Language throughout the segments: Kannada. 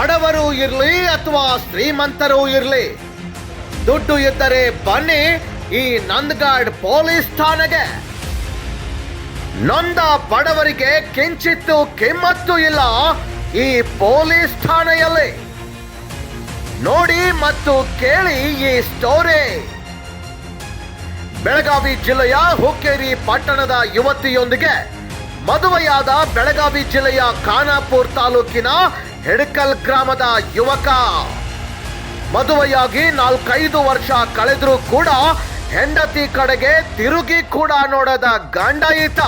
ಬಡವರು ಇರಲಿ ಅಥವಾ ಶ್ರೀಮಂತರು ಇರಲಿ, ದುಡ್ಡು ಇದ್ದರೆ ಬನ್ನಿ ಈ ನಂದಗಾಡ್ ಪೊಲೀಸ್ ಠಾಣೆಗೆ. ನೊಂದ ಬಡವರಿಗೆ ಕಿಂಚಿತ್ತು ಕಿಮ್ಮತ್ತು ಇಲ್ಲ ಈ ಪೊಲೀಸ್ ಠಾಣೆಯಲ್ಲಿ. ನೋಡಿ ಮತ್ತು ಕೇಳಿ ಈ ಸ್ಟೋರಿ. ಬೆಳಗಾವಿ ಜಿಲ್ಲೆಯ ಹುಕ್ಕೇರಿ ಪಟ್ಟಣದ ಯುವತಿಯೊಂದಿಗೆ ಮದುವೆಯಾದ ಬೆಳಗಾವಿ ಜಿಲ್ಲೆಯ ಖಾನಾಪುರ್ ತಾಲೂಕಿನ ಹೆಡ್ಕಲ್ ಗ್ರಾಮದ ಯುವಕ. ಮದುವೆಯಾಗಿ ನಾಲ್ಕೈದು ವರ್ಷ ಕಳೆದರೂ ಕೂಡ ಹೆಂಡತಿ ಕಡೆಗೆ ತಿರುಗಿ ಕೂಡ ನೋಡದ ಗಂಡ ಈತ.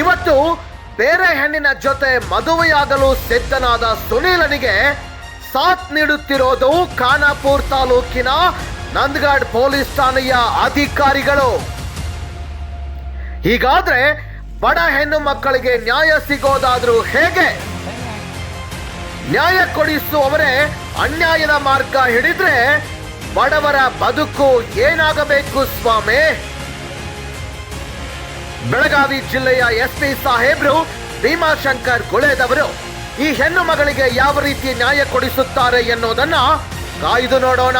ಇವತ್ತು ಬೇರೆ ಹೆಣ್ಣಿನ ಜೊತೆ ಮದುವೆಯಾಗಲು ಸಿದ್ಧನಾದ ಸುನೀಲನಿಗೆ ಸಾಥ್ ನೀಡುತ್ತಿರೋದು ಖಾನಾಪುರ್ ತಾಲೂಕಿನ ನಂದಗಾಡ್ ಪೊಲೀಸ್ ಠಾಣೆಯ ಅಧಿಕಾರಿಗಳು. ಹೀಗಾದ್ರೆ ಬಡ ಹೆಣ್ಣು ಮಕ್ಕಳಿಗೆ ನ್ಯಾಯ ಸಿಗೋದಾದ್ರೂ ಹೇಗೆ? ನ್ಯಾಯ ಕೊಡಿಸುವವರೇ ಅನ್ಯಾಯದ ಮಾರ್ಗ ಹಿಡಿದ್ರೆ ಬಡವರ ಬದುಕು ಏನಾಗಬೇಕು ಸ್ವಾಮಿ? ಬೆಳಗಾವಿ ಜಿಲ್ಲೆಯ ಎಸ್ಪಿ ಸಾಹೇಬ್ರು ಭೀಮಾಶಂಕರ್ ಗುಳೇದವರು ಈ ಹೆಣ್ಣು ಮಗಳಿಗೆ ಯಾವ ರೀತಿ ನ್ಯಾಯ ಕೊಡಿಸುತ್ತಾರೆ ಎನ್ನುವುದನ್ನ ಕಾಯ್ದು ನೋಡೋಣ.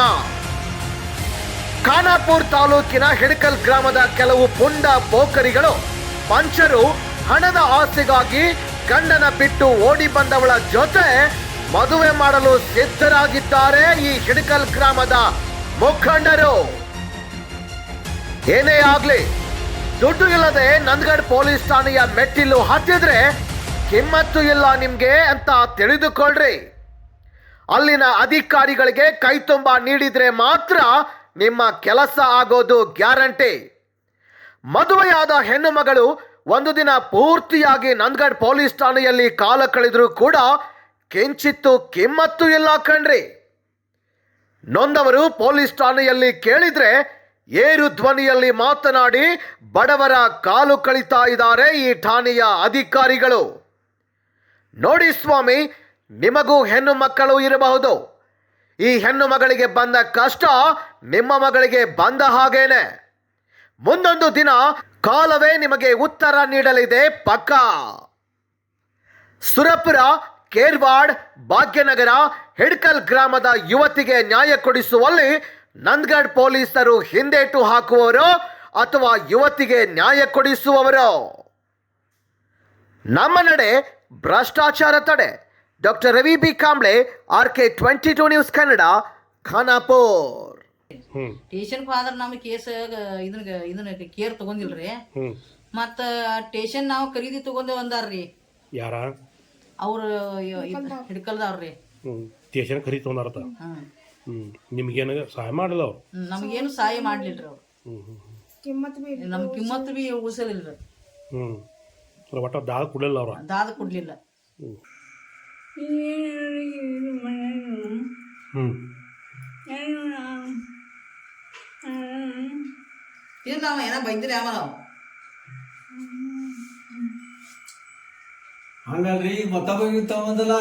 ಖಾನಾಪುರ್ ತಾಲೂಕಿನ ಹಿಡಕಲ್ ಗ್ರಾಮದ ಕೆಲವು ಪುಂಡ ಪೋಕರಿಗಳು ಪಂಚರು ಹಣದ ಆಸೆಗಾಗಿ ಗಂಡನ ಬಿಟ್ಟು ಓಡಿ ಬಂದವಳ ಜೊತೆ ಮದುವೆ ಮಾಡಲು ಸಿದ್ಧರಾಗಿದ್ದಾರೆ ಈ ಹಿಡಕಲ್ ಗ್ರಾಮದ ಮುಖಂಡರು. ಏನೇ ಆಗ್ಲಿ, ದುಡ್ಡು ಇಲ್ಲದೆ ನಂದಗಡ್ ಪೊಲೀಸ್ ಠಾಣೆಯ ಮೆಟ್ಟಿಲು ಹತ್ತಿದ್ರೆ ಕಿಮ್ಮತ್ತು ಇಲ್ಲ ನಿಮ್ಗೆ ಅಂತ ತಿಳಿದುಕೊಳ್ಳ್ರಿ ಅಲ್ಲಿನ ಅಧಿಕಾರಿಗಳಿಗೆ ಕೈ ತುಂಬ ನೀಡಿದ್ರೆ ಮಾತ್ರ ನಿಮ್ಮ ಕೆಲಸ ಆಗೋದು ಗ್ಯಾರಂಟಿ. ಮದುವೆಯಾದ ಹೆಣ್ಣು ಮಗಳು ಒಂದು ದಿನ ಪೂರ್ತಿಯಾಗಿ ನಂದಗಡ್ ಪೊಲೀಸ್ ಠಾಣೆಯಲ್ಲಿ ಕಾಲ ಕಳೆದರೂ ಕೂಡ ಕೆಂಚಿತ್ತು, ಕಿಮ್ಮತ್ತು ಇಲ್ಲ ಕಣ್ರಿ. ನೊಂದವರು ಪೊಲೀಸ್ ಠಾಣೆಯಲ್ಲಿ ಕೇಳಿದ್ರೆ ಏರು ಧ್ವನಿಯಲ್ಲಿ ಮಾತನಾಡಿ ಬಡವರ ಕಾಲು ಕಳಿತಾ ಇದ್ದಾರೆ ಈ ಠಾಣೆಯ ಅಧಿಕಾರಿಗಳು. ನೋಡಿ ಸ್ವಾಮಿ, ನಿಮಗೂ ಹೆಣ್ಣು ಮಕ್ಕಳು ಇರಬಹುದು. ಈ ಹೆಣ್ಣು ಮಗಳಿಗೆ ಬಂದ ಕಷ್ಟ ನಿಮ್ಮ ಮಗಳಿಗೆ ಬಂದ ಹಾಗೇನೆ. ಮುಂದೊಂದು ದಿನ ಕಾಲವೇ ನಿಮಗೆ ಉತ್ತರ ನೀಡಲಿದೆ. ಪಕ್ಕ. ಸುರಪುರ, ಕೇರ್ವಾಡ್, ಭಾಗ್ಯನಗರ, ಹೆಡ್ಕಲ್ ಗ್ರಾಮದ ಯುವತಿಗೆ ನ್ಯಾಯ ಕೊಡಿಸುವಲ್ಲಿ ನಂದ್ಗಢ್ ಪೊಲೀಸರು ಹಿಂದೇಟು ಹಾಕುವವರು ಅಥವಾ ಯುವತಿಗೆ ನ್ಯಾಯ ಕೊಡಿಸುವವರು? ನಮ್ಮ ನಡೆ ಭ್ರಷ್ಟಾಚಾರ ತಡೆ. Doctor Ravi B Kamble R K twenty two news Kannada, Khanapur. ಹ್ಮ್. ಫಾದರ್ ನಮ್ ನಮಗೆ ಕೇಸ್ ಇದನ್ನ ಇದನ್ನ ಕೇರ್ ತಗೊಂಡಿಲ್ರಿ ಹ್ಮ್. ಮತ್ತ ಟೇಷನ್ ನಾವು ಖರೀದಿ ತಗೊಂಡೇವ್ ಬಂದಾರ್ರಿ. ಯಾರ? ಅವ್ರ ಹಿಡ್ಕಲ್ದವ್ರಿ ಟೇಷನ್ ಸ್ಟೇಷನ್ ಖರೀದಿ ತೊಗೊಂಡಾರತ? ನಿಮ್ಗೇನು ಸಹಾಯ ಮಾಡಲ್ಲ ಅವ್ರು? ನಮ್ಗೇನು ಸಹಾಯ ಮಾಡ್ಲಿಲ್ರಿ ಅವ್ರು. ನಮ್ ಕಿಮ್ಮತ್ ಬಿ ಉಳಿಸಲಿಲ್ರಿ ಹ್ಮ್. ಹ್ಮ್ ಒಟ್ಟ ದಾದ ಕೊಡಲಿಲ್ಲ ಅವ್ರ? ದಾದ ಕೊಡ್ಲಿಲ್ಲ. ಹ್ಮ್. ಏನ ಬೈದ್ರಿ ಅವ ನಾವು. ಹಂಗಲ್ರಿ ಮತ್ತೊಬ್ಬ ತಗೊಂದಲ್ಲ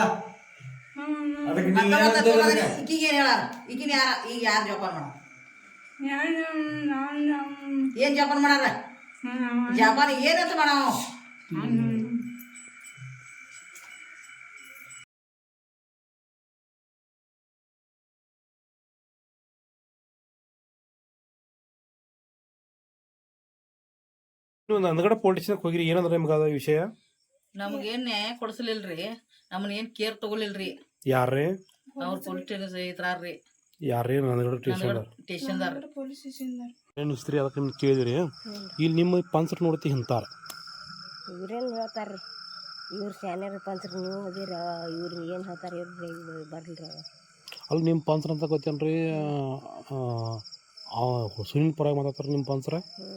ಅದಕ್ಕೆ ನೀವು? ಈಕಿಗೆ ಏನ್ ಈಕಿನ ಯಾರ ಈಗ ಯಾರು ಜೋಪಾನ ಮಾಡ? ಏನ್ ಜೋಪಾನ ಮಾಡಾರ ಜೋಪಾನ ಏನಂತ ಮಾಡಾವ ನೀವು ನಂದಗಡ ಪೊಲೀಸ್ ಹೋಗಿರಿ ಏನಂದ್ರೆ ನಿಮ್ಗೆ ಅದ ವಿಷಯ? ಏನ್ ನ್ಯಾಯ ಕೊಡಿಸ್ಲಿಲ್ರಿ ನಮ್ಮನ್ನ ಏನ್ ಕೇರ್ ತಗೊಲಿಲ್ರಿ ಯಾರೇ ಅವ್ರ ಪೊಲೀಸ್ ಸ್ಟೇಷನ್ ಇದ್ರಾರ್ರಿ ಯಾರೇ ನಂದಗಡ ಸ್ಟೇಷನ್ ಸ್ಟೇಷನ್ದಾರ ಏನು ಸ್ತ್ರೀ ಅದಕ್ಕೆ ನಿಮ್ಗೆ ಕೇಳಿದ್ರಿ? ಇಲ್ಲಿ ನಿಮ್ಮ ಪಂಚರ್ ನೋಡ್ತಿ ಹಿಂತಾರ ಇವ್ರೇನು ಹೇಳ್ತಾರ್ರಿ? ಇವ್ರು ಶಾನ್ಯರ ಪಂಚರ್ ನೀವು ಹೋಗಿರ ಇವ್ರು ಏನು ಹೇಳ್ತಾರೆ ಇವ್ರು ಬರ್ಲಿ ರೀ ಅಲ್ಲಿ ನಿಮ್ಮ ಪಂಚರ್ ಅಂತ ಗೊತ್ತೇನ್ರಿ? ಸುನಿಲ್ ಪರವಾಗಿ ಮಾತಾಡ್ತಾರೆ ನಿಮ್ಮ ಪಂಚರ? ಹ್ಞೂ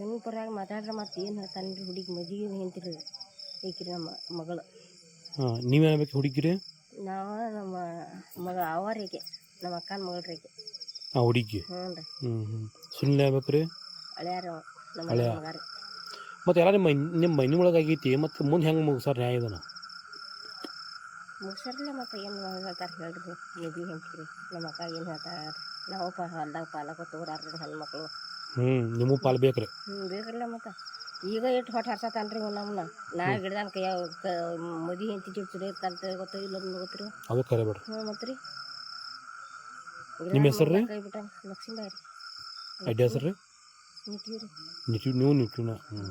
ಸಮೀಪರಾಗ ಮಾತಾಡ್ರೆ ಮತ್ತೆ ಏನು ಹೇಳ್ತಾನೆ ರೀ ಹುಡುಗಿ ಮದುವೆ ನಿಂತಿರಿ ಈಕಿ ನಮ್ಮ ಮಗಳು. ಹಾಂ ನೀವೇನ್ಬೇಕು ಹುಡುಗಿರಿ? ನಾವು ನಮ್ಮ ಮಗ ಅವರಿಗೆ ನಮ್ಮ ಅಕ್ಕನ ಮಗಳ್ರಿಗೆ ಆ ಹುಡುಗಿ? ಹ್ಞೂ ರೀ. ಹ್ಞೂ ಹ್ಞೂ ಸುನಿಲ್ ಆಗ್ಬೇಕು ರೀ ಹಳೆಯಾರ ನಮ್ಮ ಹಳೆಯ. ಮಗ ರೀ. ಮತ್ತು ಎಲ್ಲ ನಿಮ್ಮ ನಿಮ್ಮ ಮನೆ ಒಳಗಾಗೈತಿ ಮತ್ತು ಮುಂದೆ ಹೆಂಗೆ ಮುಗಿಸಾರ ನ್ಯಾಯ ಇದನ್ನು? ಮತ್ತೆ ಏನು ಹೇಳ್ತಾರೆ ಹೇಳ್ರಿ ಮದುವೆ ಹೆಂತಿರಿ ನಮ್ಮ ಅಕ್ಕ ಏನು ಹೇಳ್ತಾರೆ ನಾವು ಪ ಹೊಲ್ದಾಗ ಪಾಲಕ ತೋರಾರ್ರಿ ಹೆಣ್ಮಕ್ಳು. ಹ್ಞೂ ನಿಮಗೂ ಪಾಲು ಬೇಕು ರೀ ಹ್ಞೂ ಬೇಕ್ರಲ್ಲ ಮತ್ತೆ. ಈಗ ಎಷ್ಟು ಹೊಟ್ಟೆ ಹರ್ಸತಾನ್ರಿ ಇವ್ ನಮ್ಮನ್ನ ನಾ ಗಿಡದಾನ ಕೈ ಮದಿ ಹೆಂಚಿ ಚಿಡ್ ಚಿಡಿ ಗೊತ್ತಿಲ್ಲ ಗೊತ್ತ ಇಲ್ಲ ಗೊತ್ತಿರಿ. ಅದು ಕರೆ ಬಿಡ್ರಿ. ಹ್ಞೂ ಮತ್ತೆ ರೀ ನಿಮ್ಮ ಹೆಸರು ರೀ? ಕೈ ಬಿಟ್ಟ ಲಕ್ಷ್ಮೀಬಾಯಿ ರೀ. ಐಡಿಯಾ ಹೆಸರು ರೀ? ನಿಂತೀವಿ ರೀ. ನಿಟ್ಟಿ ನೀವು ಹ್ಞೂ